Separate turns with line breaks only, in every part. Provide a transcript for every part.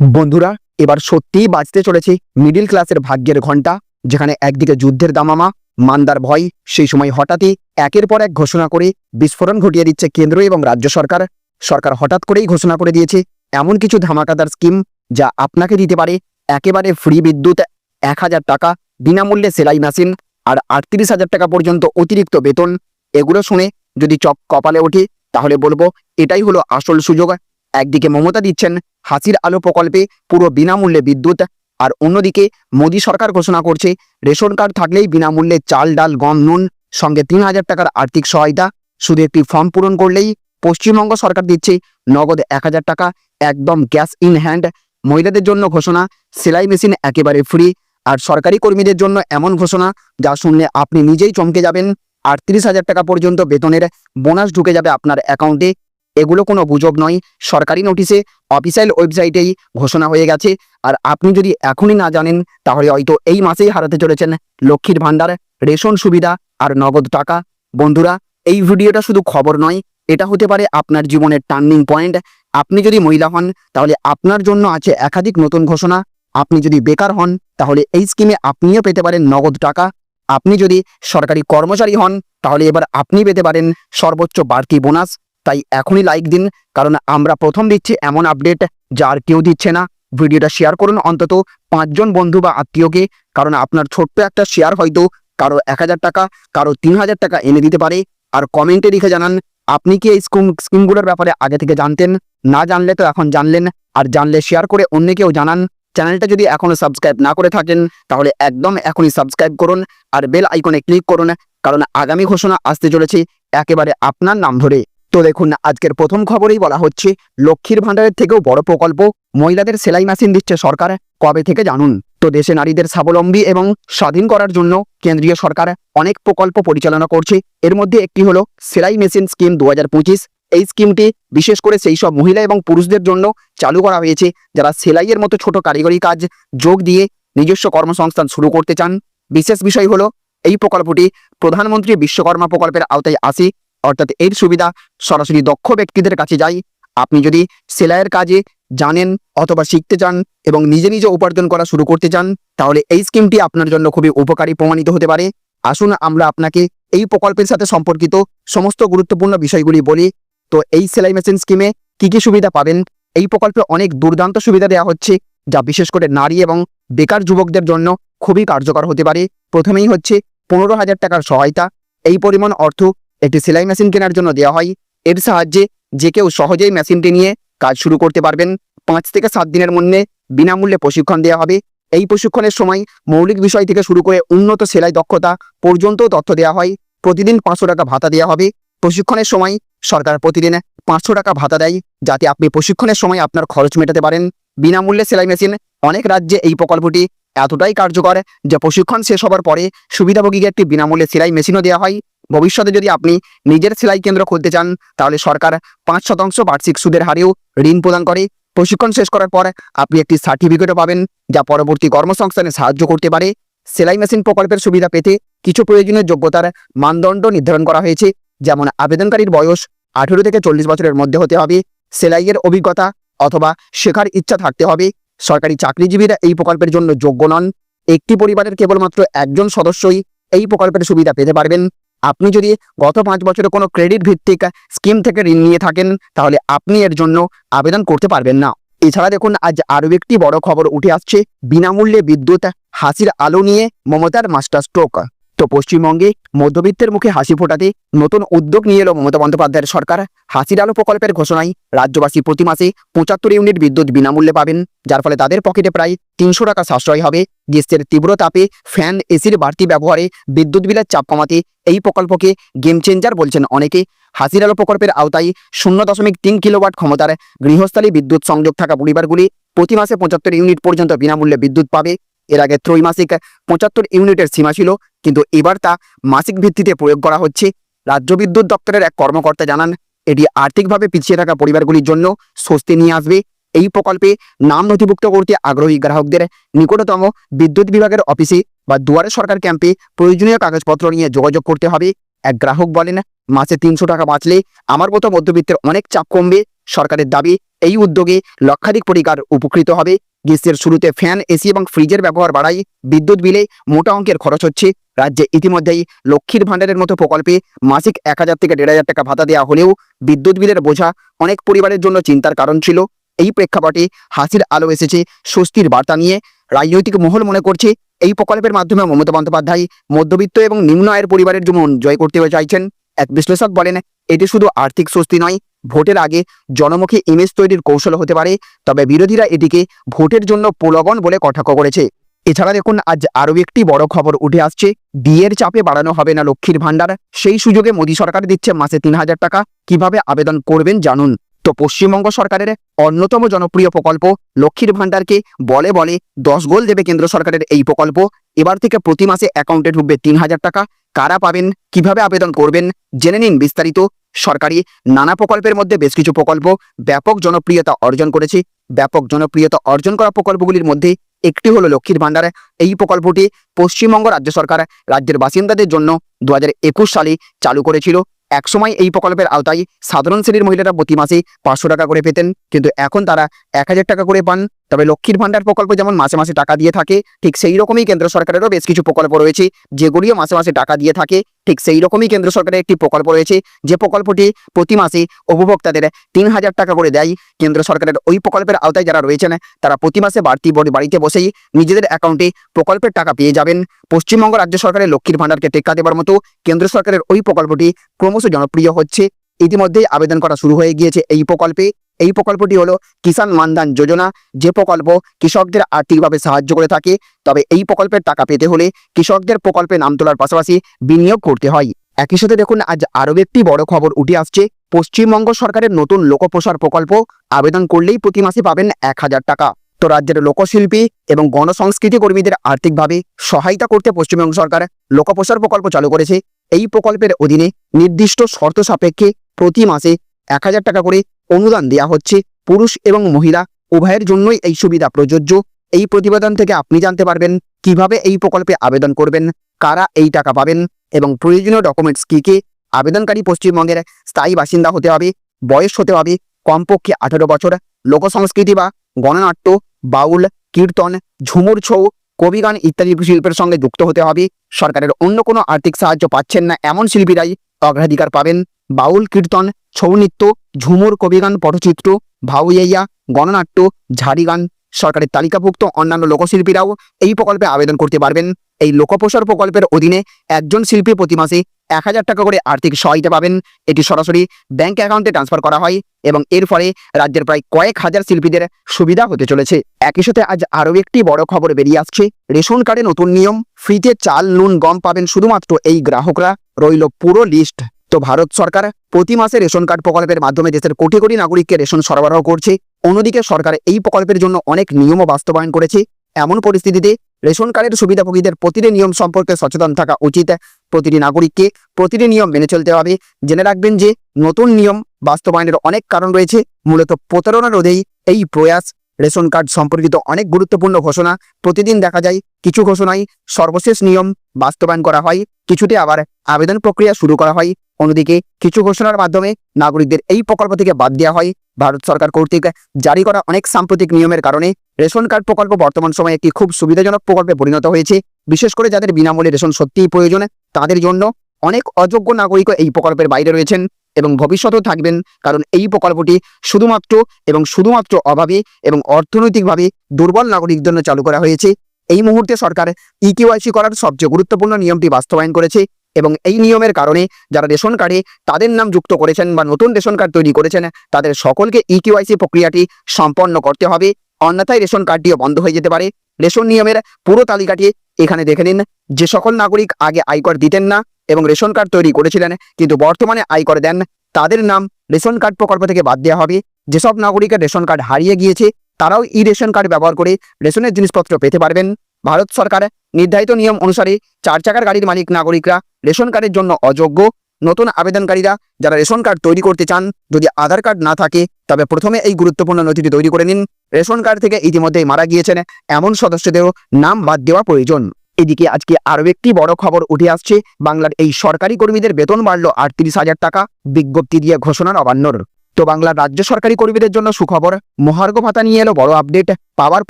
বন্ধুরা, এবার সত্যিই বাঁচতে চলেছে মিডিল ক্লাসের ভাগ্যের ঘণ্টা যেখানে একদিকে যুদ্ধের দামামা, মান্দার ভয়, সেই সময় হঠাৎই একের পর এক ঘোষণা করে বিস্ফোরণ ঘটিয়ে দিচ্ছে কেন্দ্র এবং রাজ্য সরকার। সরকার হঠাৎ করেই ঘোষণা করে দিয়েছে, এমন কিছু ধামাকাদার স্কিম যা আপনাকে দিতে পারে একেবারে ফ্রি বিদ্যুৎ, এক হাজার টাকা, বিনামূল্যে সেলাই মেশিন আর আটত্রিশ হাজার টাকা পর্যন্ত অতিরিক্ত বেতন। এগুলো শুনে যদি চপ কপালে ওঠে, তাহলে বলব এটাই হলো আসল সুযোগ। একদিকে মমতা দিচ্ছেন হাসির আলো প্রকল্পে পুরো বিনামূল্যে বিদ্যুৎ, আর অন্যদিকে মোদী সরকার ঘোষণা করছে রেশন কার্ড থাকলেই বিনামূল্যে চাল, ডাল, গম, নুন, সঙ্গে তিন হাজার টাকার আর্থিক সহায়তা। শুধু একটি ফর্ম পূরণ করলেই পশ্চিমবঙ্গ সরকার দিচ্ছে নগদ এক হাজার টাকা একদম গ্যাস ইন হ্যান্ড। মহিলাদের জন্য ঘোষণা, সেলাই মেশিন একেবারে ফ্রি, আর সরকারি কর্মীদের জন্য এমন ঘোষণা যা শুনলে আপনি নিজেই চমকে যাবেন। আটত্রিশ হাজার টাকা পর্যন্ত বেতনের বোনাস ঢুকে যাবে আপনার অ্যাকাউন্টে। এগুলো কোনো গুজব নয়। সরকারি নোটিশে অফিসিয়াল ওয়েবসাইটেই ঘোষণা হয়ে গেছে। আর আপনি যদি এখনই না জানেন, তাহলে হয়তো এই মাসেই হারাতে চলেছেন লক্ষ্মীর ভাণ্ডার, রেশন সুবিধা আর নগদ টাকা। বন্ধুরা, এই ভিডিওটা শুধু খবর নয়, এটা হতে পারে আপনার জীবনের টার্নিং পয়েন্ট আপনি যদি মহিলা হন, তাহলে আপনার জন্য আছে একাধিক নতুন ঘোষণা। আপনি যদি বেকার হন, তাহলে এই স্কিমে আপনিও পেতে পারেন নগদ টাকা। আপনি যদি সরকারি কর্মচারী হন, তাহলে এবার আপনি পেতে পারেন সর্বোচ্চ বাড়তি বোনাস তাই এখনই লাইক দিন, কারণ আমরা প্রথম দিচ্ছি এমন আপডেট যা আর কেউ দিচ্ছে না। ভিডিওটা শেয়ার করুন অন্তত পাঁচজন বন্ধু বা আত্মীয়কে, কারণ আপনার ছোট্ট একটা শেয়ার হয়তো কারও এক হাজার টাকা, কারও তিন হাজার টাকা এনে দিতে পারে। আর কমেন্টে লিখে জানান, আপনি কি এই স্কিম, স্কিমগুলোর ব্যাপারে আগে থেকে জানতেন? না জানলে তো এখন জানলেন। আর জানলে শেয়ার করে অন্যকেও জানান। চ্যানেলটা যদি এখনও সাবস্ক্রাইব না করে থাকেন, তাহলে একদম এখনই সাবস্ক্রাইব করুন। আর বেল আইকনে ক্লিক করুন, কারণ আগামী ঘোষণা আসতে চলেছে, একেবারে আপনার নাম ধরে। তো দেখুন, আজকের প্রথম খবরেই বলা হচ্ছে, লক্ষ্মীর ভাণ্ডারের থেকেও বড় প্রকল্প মহিলাদের সেলাই মেশিন দিচ্ছে সরকার। কবে থেকে জানুন? তো দেশে নারীদের স্বাবলম্বী এবং স্বাধীন করার জন্য কেন্দ্রীয় সরকার অনেক প্রকল্প পরিচালনা করছে। এর মধ্যে একটি হলো সেলাই মেশিন স্কিম দু হাজার পঁচিশ। এই স্কিমটি বিশেষ করে সেই সব মহিলা এবং পুরুষদের জন্য চালু করা হয়েছে, যারা সেলাইয়ের মতো ছোট কারিগরি কাজ যোগ দিয়ে নিজস্ব কর্মসংস্থান শুরু করতে চান। বিশেষ বিষয় হলো, এই প্রকল্পটি প্রধানমন্ত্রী বিশ্বকর্মা প্রকল্পের আওতায় আসে। অর্থাৎ এর সুবিধা সরাসরি দক্ষ ব্যক্তিদের কাছে যায়। আপনি যদি সেলাইয়ের কাজে জানেন অথবা শিখতে চান এবং নিজে নিজে উপার্জন করা শুরু করতে চান, তাহলে এই স্কিমটি আপনার জন্য খুবই উপকারী প্রমাণিত হতে পারে। আসুন আমরা আপনাকে এই প্রকল্পের সাথে সম্পর্কিত সমস্ত গুরুত্বপূর্ণ বিষয়গুলি বলি। তো এই সেলাই মেশিন স্কিমে কি কি সুবিধা পাবেন? এই প্রকল্পে অনেক দুর্দান্ত সুবিধা দেওয়া হচ্ছে, যা বিশেষ করে নারী এবং বেকার যুবকদের জন্য খুবই কার্যকর হতে পারে। প্রথমেই হচ্ছে পনেরো হাজার টাকার সহায়তা। এই পরিমাণ অর্থ একটি সেলাই মেশিন কেনার জন্য দেওয়া হয়। এর সাহায্যে যে কেউ সহজেই মেশিনটি নিয়ে কাজ শুরু করতে পারবেন। পাঁচ থেকে সাত দিনের মধ্যে বিনামূল্যে প্রশিক্ষণ দেওয়া হবে। এই প্রশিক্ষণের সময় মৌলিক বিষয় থেকে শুরু করে উন্নত সেলাই দক্ষতা পর্যন্ত তথ্য দেওয়া হয়। প্রতিদিন পাঁচশো টাকা ভাতা দেওয়া হবে। প্রশিক্ষণের সময় সরকার প্রতিদিন পাঁচশো টাকা ভাতা দেয়, যাতে আপনি প্রশিক্ষণের সময় আপনার খরচ মেটাতে পারেন। বিনামূল্যে সেলাই মেশিন অনেক রাজ্যে এই প্রকল্পটি এতটাই কার্যকর যে প্রশিক্ষণ শেষ হবার পরে সুবিধাভোগীকে একটি বিনামূল্যে সেলাই মেশিনও দেওয়া হয়। ভবিষ্যতে যদি আপনি নিজের সেলাই কেন্দ্র খুলতে চান, তাহলে সরকার পাঁচ শতাংশ বার্ষিক সুদের হারেও ঋণ প্রদান করে। প্রশিক্ষণ শেষ করার পর আপনি একটি সার্টিফিকেটও পাবেন, যা পরবর্তী কর্মসংস্থানে সাহায্য করতে পারে। সেলাই মেশিন প্রকল্পের সুবিধা পেতে কিছু প্রয়োজনীয় যোগ্যতার মানদণ্ড নির্ধারণ করা হয়েছে, যেমন আবেদনকারীর বয়স আঠেরো থেকে চল্লিশ বছরের মধ্যে হতে হবে, সেলাইয়ের অভিজ্ঞতা অথবা শেখার ইচ্ছা থাকতে হবে। সরকারি চাকরিজীবীরা এই প্রকল্পের জন্য যোগ্য নন। একটি পরিবারের কেবলমাত্র একজন সদস্যই এই প্রকল্পের সুবিধা পেতে পারবেন। আপনি যদি গত পাঁচ বছরে কোনো ক্রেডিট ভিত্তিক স্কিম থেকে ঋণ নিয়ে থাকেন, তাহলে আপনি এর জন্য আবেদন করতে পারবেন না। এছাড়া দেখুন, আজ আরও একটি বড় খবর উঠে আসছে। বিনামূল্যে বিদ্যুৎ, হাসির আলো নিয়ে মমতার মাস্টার স্ট্রোক তো পশ্চিমবঙ্গে মধ্যবিত্তের মুখে হাসি ফোটাতে নতুন উদ্যোগ নিয়ে এলো মমতা বন্দ্যোপাধ্যায়ের সরকার। হাসির আলো প্রকল্পের ঘোষণায় রাজ্যবাসী প্রতি মাসে পঁচাত্তর ইউনিট বিদ্যুৎ বিনামূল্যে পাবেন, যার ফলে তাদের পকেটে প্রায় তিনশো টাকা সাশ্রয় হবে। গ্রীষ্মের তীব্র তাপে ফ্যান, এসির বাড়তি ব্যবহারে বিদ্যুৎ বিলের চাপ কমাতে এই প্রকল্পকে গেম চেঞ্জার বলছেন অনেকে। হাসির আলো প্রকল্পের আওতায় শূন্য দশমিক তিন কিলোওয়াট ক্ষমতার গৃহস্থালী বিদ্যুৎ সংযোগ থাকা পরিবারগুলি প্রতি মাসে পঁচাত্তর ইউনিট পর্যন্ত বিনামূল্যে বিদ্যুৎ পাবে। এর আগে ত্রৈমাসিক পঁচাত্তর ইউনিটের সীমা ছিল, কিন্তু এবার তা মাসিক ভিত্তিতে প্রয়োগ করা হচ্ছে। রাজ্য বিদ্যুৎ দপ্তরের এক কর্মকর্তা জানান, এটি আর্থিকভাবে পিছিয়ে থাকা পরিবারগুলির জন্য স্বস্তি নিয়ে আসবে। এই প্রকল্পে নাম নথিভুক্ত করতে আগ্রহী গ্রাহকদের নিকটতম বিদ্যুৎ বিভাগের অফিসে বা দুয়ারে সরকার ক্যাম্পে প্রয়োজনীয় কাগজপত্র নিয়ে যোগাযোগ করতে হবে। এক গ্রাহক বলেন, মাসে তিনশো টাকা বাঁচলে আমার মতো মধ্যবিত্তের অনেক চাপ কমবে। সরকারের দাবি, এই উদ্যোগে লক্ষাধিক পরিবার উপকৃত হবে। গ্রীষ্মের শুরুতে ফ্যান, এসি এবং ফ্রিজের ব্যবহার বাড়াই বিদ্যুৎ বিলে মোটা অঙ্কের খরচ হচ্ছে। রাজ্যে ইতিমধ্যেই লক্ষ্মীর ভাণ্ডারের মতো প্রকল্পে মাসিক এক হাজার থেকে দেড় হাজার টাকা ভাতা দেওয়া হলেও বিদ্যুৎ বিলের বোঝা অনেক পরিবারের জন্য চিন্তার কারণ ছিল। এই প্রেক্ষাপটে হাসির আলো এসেছে স্বস্তির বার্তা নিয়ে। রাজনৈতিক মহল মনে করছে এই প্রকল্পের মাধ্যমে মমতা বন্দ্যোপাধ্যায়, মধ্যবিত্ত এবং নিম্ন আয়ের পরিবারের জন্য জয় করতে চাইছেন। এক বিশ্লেষক বলেন, এটি শুধু আর্থিক স্বস্তি নয় ভোটের আগে জনমুখী ইমেজ তৈরির কৌশল হতে পারে, তবে বিরোধীরা এটিকে ভোটের জন্য প্রলোভন বলে কটাক্ষ করেছে। এছাড়া দেখুন, আজ আরও একটি বড় খবর উঠে আসছে। বিয়ের চাপে বাড়ানো হবে না লক্ষ্মীর ভাণ্ডার। সেই সুযোগে মোদী সরকার দিচ্ছে মাসে তিন হাজার টাকা। কীভাবে আবেদন করবেন জানুন। তো পশ্চিমবঙ্গ সরকারের অন্যতম জনপ্রিয় প্রকল্প লক্ষ্মীর ভাণ্ডারকে বলে বলে দশ গোল দেবে কেন্দ্র সরকারের এই প্রকল্প। এবার থেকে প্রতি মাসে অ্যাকাউন্টে ঢুকবে তিন হাজার টাকা। কারা পাবেন? কীভাবে আবেদন করবেন? জেনে নিন বিস্তারিত। সরকারি নানা প্রকল্পের মধ্যে বেশ কিছু প্রকল্প ব্যাপক জনপ্রিয়তা অর্জন করেছে। ব্যাপক জনপ্রিয়তা অর্জন করা প্রকল্পগুলির মধ্যে একটি হলো লক্ষ্মীর ভাণ্ডার। এই প্রকল্পটি পশ্চিমবঙ্গ রাজ্য সরকার রাজ্যের বাসিন্দাদের জন্য দু একুশ সালে চালু করেছিল। একসময় এই প্রকল্পের আওতায় সাধারণ শ্রেণির মহিলারা প্রতি মাসে পাঁচশো টাকা করে পেতেন, কিন্তু এখন তারা এক হাজার টাকা করে পান। তবে লক্ষ্মীর ভান্ডার প্রকল্প যেমন মাসে মাসে টাকা দিয়ে থাকে, ঠিক সেই রকমই কেন্দ্র সরকারেরও বেশ কিছু প্রকল্প রয়েছে, যেগুলিও মাসে মাসে টাকা দিয়ে থাকে, ঠিক সেই রকমই কেন্দ্র সরকারের একটি প্রকল্প রয়েছে, যে প্রকল্পটি প্রতি মাসে উপভোক্তাদের তিন হাজার টাকা করে দেয়। কেন্দ্র সরকারের ওই প্রকল্পের আওতায় যারা রয়েছেন, তারা প্রতি মাসে বাড়তি বড়- বাড়িতে বসেই নিজেদের অ্যাকাউন্টে প্রকল্পের টাকা পেয়ে যাবেন। পশ্চিমবঙ্গ রাজ্য সরকারের লক্ষ্মীর ভান্ডারকে টেক্কা দেবার মতো কেন্দ্র সরকারের ওই প্রকল্পটি ক্রমশ জনপ্রিয় হচ্ছে। ইতিমধ্যেই আবেদন করা শুরু হয়ে গিয়েছে এই প্রকল্পে। এই প্রকল্পটি হলো কিষাণ মানধান যোজনা। যে প্রকল্প কৃষকদের আর্থিকভাবে সাহায্য করে থাকে, তবে এই প্রকল্পের টাকা পেতে হলে কৃষকদের প্রকল্পে নাম তোলার পাশাপাশি বিনিয়োগ করতে হয়। একই সাথে দেখুন, আজ আরও একটি বড় খবর উঠে আসছে। পশ্চিমবঙ্গ সরকারের নতুন লোকপ্রসার প্রকল্প আবেদন করলেই প্রতি মাসে পাবেন এক হাজার টাকা। তো রাজ্যের লোকশিল্পী এবং গণসংস্কৃতি কর্মীদের আর্থিকভাবে সহায়তা করতে পশ্চিমবঙ্গ সরকার লোকপ্রসার প্রকল্প চালু করেছে। এই প্রকল্পের অধীনে নির্দিষ্ট শর্ত সাপেক্ষে প্রতি মাসে এক হাজার টাকা করে অনুদান দেয়া হচ্ছে। পুরুষ এবং মহিলা, উভয়ের জন্যই এই সুবিধা প্রযোজ্য। এই প্রতিবেদন থেকে আপনি জানতে পারবেন কীভাবে এই প্রকল্পে আবেদন করবেন, কারা এই টাকা পাবেন এবং প্রয়োজনীয় ডকুমেন্টস কী কী। আবেদনকারী পশ্চিমবঙ্গের স্থায়ী বাসিন্দা হতে হবে, বয়স হতে হবে, কমপক্ষে আঠারো বছর, লোকসংস্কৃতি বা গণনাট্য, বাউল, কীর্তন, ঝুমুর ছৌ, কবিগান ইত্যাদি শিল্পের সঙ্গে যুক্ত হতে হবে। সরকারের অন্য কোনো আর্থিক সাহায্য পাচ্ছেন না এমন শিল্পীরাই অগ্রাধিকার পাবেন। বাউল, কীর্তন ছৌ নৃত্য ঝুমুর, কবিগান, পটচিত্র ভাউইয়া গণনাট্য ঝাড়ি গান সরকারের তালিকাভুক্ত অন্যান্য লোকশিল্পীরাও এই প্রকল্পে আবেদন করতে পারবেন। এই লোকপ্রসার প্রকল্পের অধীনে একজন শিল্পী প্রতি মাসে এক হাজার টাকা করে আর্থিক সহায়তা পাবেন। এটি সরাসরি ব্যাংক অ্যাকাউন্টে ট্রান্সফার করা হয় এবং এর ফলে রাজ্যের প্রায় কয়েক হাজার শিল্পীদের সুবিধা হতে চলেছে। একই সাথে আজ আরও একটি বড় খবর বেরিয়ে আসছে। রেশন কার্ডে নতুন নিয়ম, ফ্রিতে চাল, নুন, গম পাবেন শুধুমাত্র এই গ্রাহকরা। রইল পুরো লিস্ট তো ভারত সরকার প্রতি মাসে রেশন কার্ড প্রকল্পের মাধ্যমে দেশের কোটি কোটি নাগরিককে রেশন সরবরাহ করছে। অন্যদিকে সরকার এই প্রকল্পের জন্য অনেক নিয়মও বাস্তবায়ন করেছে। এমন পরিস্থিতিতে রেশন কার্ডের সুবিধাভোগীদের প্রতিটি নিয়ম সম্পর্কে সচেতন থাকা উচিত। প্রতিটি নাগরিককে প্রতিটি নিয়ম মেনে চলতে হবে। জেনে রাখবেন যে নতুন নিয়ম বাস্তবায়নের অনেক কারণ রয়েছে। মূলত প্রতারণা রোধেই এই প্রয়াস রেশন কার্ড সম্পর্কিত অনেক গুরুত্বপূর্ণ ঘোষণা। প্রতিদিন দেখা যায় কিছু ঘোষণায় সর্বশেষ নিয়ম বাস্তবায়ন করা হয়, কিছুতে আবার আবেদন প্রক্রিয়া শুরু করা হয়। অন্যদিকে কিছু ঘোষণার মাধ্যমে নাগরিকদের এই প্রকল্প থেকে বাদ দেওয়া হয়। ভারত সরকার কর্তৃক জারি করা অনেক সাম্প্রতিক নিয়মের কারণে রেশন কার্ড প্রকল্প বর্তমান সময়ে একটি খুব সুবিধাজনক প্রকল্পে পরিণত হয়েছে। বিশেষ করে যাদের বিনামূল্যে রেশন সত্যিই প্রয়োজন, তাদের জন্য অনেক অযোগ্য নাগরিকও এই প্রকল্পের বাইরে রয়েছেন এবং ভবিষ্যতেও থাকবেন, কারণ এই প্রকল্পটি শুধুমাত্র এবং শুধুমাত্র অভাবী এবং অর্থনৈতিকভাবে দুর্বল নাগরিকদের জন্য চালু করা হয়েছে। এই মুহূর্তে সরকার ইকিওয়াইসি করার সবচেয়ে গুরুত্বপূর্ণ নিয়মটি বাস্তবায়ন করেছে এবং এই নিয়মের কারণে যারা রেশন কার্ডে তাদের নাম যুক্ত করেছেন বা নতুন রেশন কার্ড তৈরি করেছেন, তাদের সকলকে ইকিওয়াইসি প্রক্রিয়াটি সম্পন্ন করতে হবে। অন্যথায় রেশন কার্ডটিও বন্ধ হয়ে যেতে পারে। রেশন নিয়মের পুরো তালিকাটি এখানে দেখে নিন। যে সকল নাগরিক আগে আয়কর দিতেন না এবং রেশন কার্ড তৈরি করেছিলেন, কিন্তু বর্তমানে আয়কর দেন তাদের নাম রেশন কার্ড প্রকল্প থেকে বাদ দেওয়া হবে। যেসব নাগরিকের রেশন কার্ড হারিয়ে গিয়েছে, তারাও ই রেশন কার্ড ব্যবহার করে রেশনের জিনিসপত্র পেতে পারবেন। ভারত সরকার নির্ধারিত নিয়ম অনুসারে চার চাকার গাড়ির মালিক নাগরিকরা রেশন কার্ডের জন্য অযোগ্য। নতুন আবেদনকারীরা যারা রেশন কার্ড তৈরি করতে চান, যদি আধার কার্ড না থাকে, তবে প্রথমে এই গুরুত্বপূর্ণ নথিটি তৈরি করে নিন। রেশন কার্ড থেকে ইতিমধ্যেই মারা গিয়েছেন এমন সদস্যদেরও নাম বাদ দেওয়া প্রয়োজন। এদিকে আজকে আরও একটি বড় খবর উঠে আসছে। বাংলার এই সরকারি কর্মীদের বেতন বাড়ল আটত্রিশ হাজার টাকা, বিজ্ঞপ্তি দিয়ে ঘোষণা নবান্নর তো বাংলার রাজ্য সরকারি কর্মীদের জন্য সুখবর, মহার্ঘ ভাতা নিয়ে এলো বড় আপডেট পাওয়ার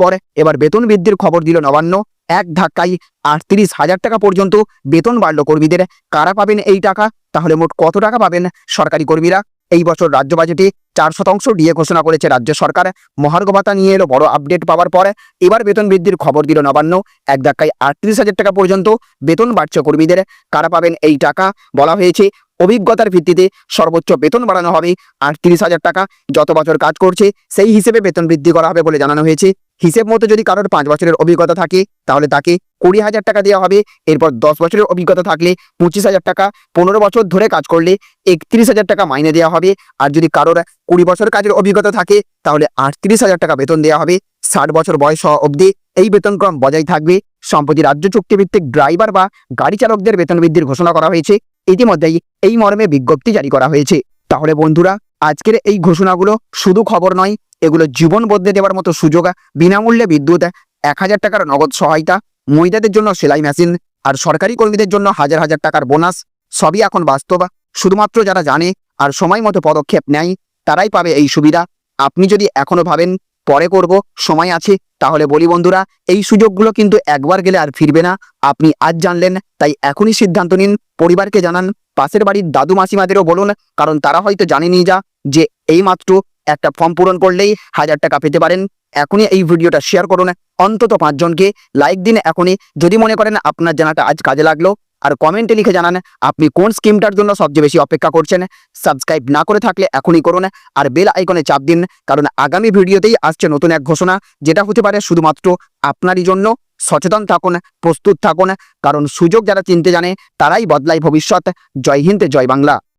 পর এবার বেতন বৃদ্ধির খবর দিল নবান্ন। এক ধাক্কায় আটত্রিশ হাজার টাকা পর্যন্ত বেতন বাড়লো কর্মীদের। কারা পাবেন এই টাকা? তাহলে মোট কত টাকা পাবেন সরকারি কর্মীরা? এই বছর রাজ্য বাজেটে চার শতাংশ ডিএ ঘোষণা করেছে রাজ্য সরকার। মহার্ঘ ভাতা নিয়ে এলো বড় আপডেট পাওয়ার পরে এবার বেতন বৃদ্ধির খবর দিল নবান্ন। এক ধাক্কায় আটত্রিশ হাজার টাকা পর্যন্ত বেতন বাড়ছে কর্মীদের। কারা পাবেন এই টাকা? বলা হয়েছে, অভিজ্ঞতার ভিত্তিতে সর্বোচ্চ বেতন বাড়ানো হবে আটত্রিশ হাজার টাকা। যত বছর কাজ করছে, সেই হিসেবে বেতন বৃদ্ধি করা হবে বলে জানানো হয়েছে। হিসেব মতো যদি কারোর পাঁচ বছরের অভিজ্ঞতা থাকে, তাহলে তাকে কুড়ি হাজার টাকা দেওয়া হবে। এরপর দশ বছরের অভিজ্ঞতা থাকলে পঁচিশ হাজার টাকা, পনেরো বছর ধরে কাজ করলে একত্রিশ হাজার টাকা মাইনে দেওয়া হবে। আর যদি কারোর কুড়ি বছর কাজের অভিজ্ঞতা থাকে, তাহলে আটত্রিশ হাজার টাকা বেতন দেওয়া হবে। ষাট বছর বয়স হওয়া অবধি এই বেতনক্রম বজায় থাকবে। সম্প্রতি রাজ্য চুক্তিভিত্তিক ড্রাইভার বা গাড়ি চালকদের বেতন বৃদ্ধির ঘোষণা করা হয়েছে। ইতিমধ্যেই এই মর্মে বিজ্ঞপ্তি জারি করা হয়েছে। তাহলে বন্ধুরা, আজকের এই ঘোষণাগুলো শুধু খবর নয়, এগুলো জীবন বদলে দেওয়ার মতো সুযোগ, বিনামূল্যে বিদ্যুৎ, এক হাজার টাকার নগদ সহায়তা মহিলাদের জন্য সেলাই মেশিন আর সরকারি কর্মীদের জন্য হাজার হাজার টাকার বোনাস, সবই এখন বাস্তব। শুধুমাত্র যারা জানে আর সময় মতো পদক্ষেপ নেয়, তারাই পাবে এই সুবিধা। আপনি যদি এখনও ভাবেন, পরে করব, সময় আছে, তাহলে বলি বন্ধুরা, এই সুযোগগুলো কিন্তু একবার গেলে আর ফিরবে না। আপনি আজ জানলেন, তাই এখনই সিদ্ধান্ত নিন, পরিবারকে জানান, পাশের বাড়ির দাদু মাসিমাদেরও বলুন, কারণ তারা হয়তো জানেনি যা, যে এই মাত্র একটা ফর্ম পূরণ করলেই হাজার টাকা পেতে পারেন। এখনই এই ভিডিওটা শেয়ার করুন অন্তত পাঁচজনকে লাইক দিন এখনই। যদি মনে করেন আপনার জানাটা আজ কাজে লাগল, আর কমেন্টে লিখে জানান আপনি কোন স্কিমটার জন্য সবচেয়ে বেশি অপেক্ষা করছেন। সাবস্ক্রাইব না করে থাকলে এখনই করুন আর বেল আইকনে চাপ দিন, কারণ আগামী ভিডিওতেই আসছে নতুন এক ঘোষণা, যেটা হতে পারে শুধুমাত্র আপনারই জন্য। সচেতন থাকুন, প্রস্তুত থাকুন, কারণ সুযোগ যারা চিনতে জানে, তারাই বদলায় ভবিষ্যৎ। জয় হিন্দ, জয় বাংলা।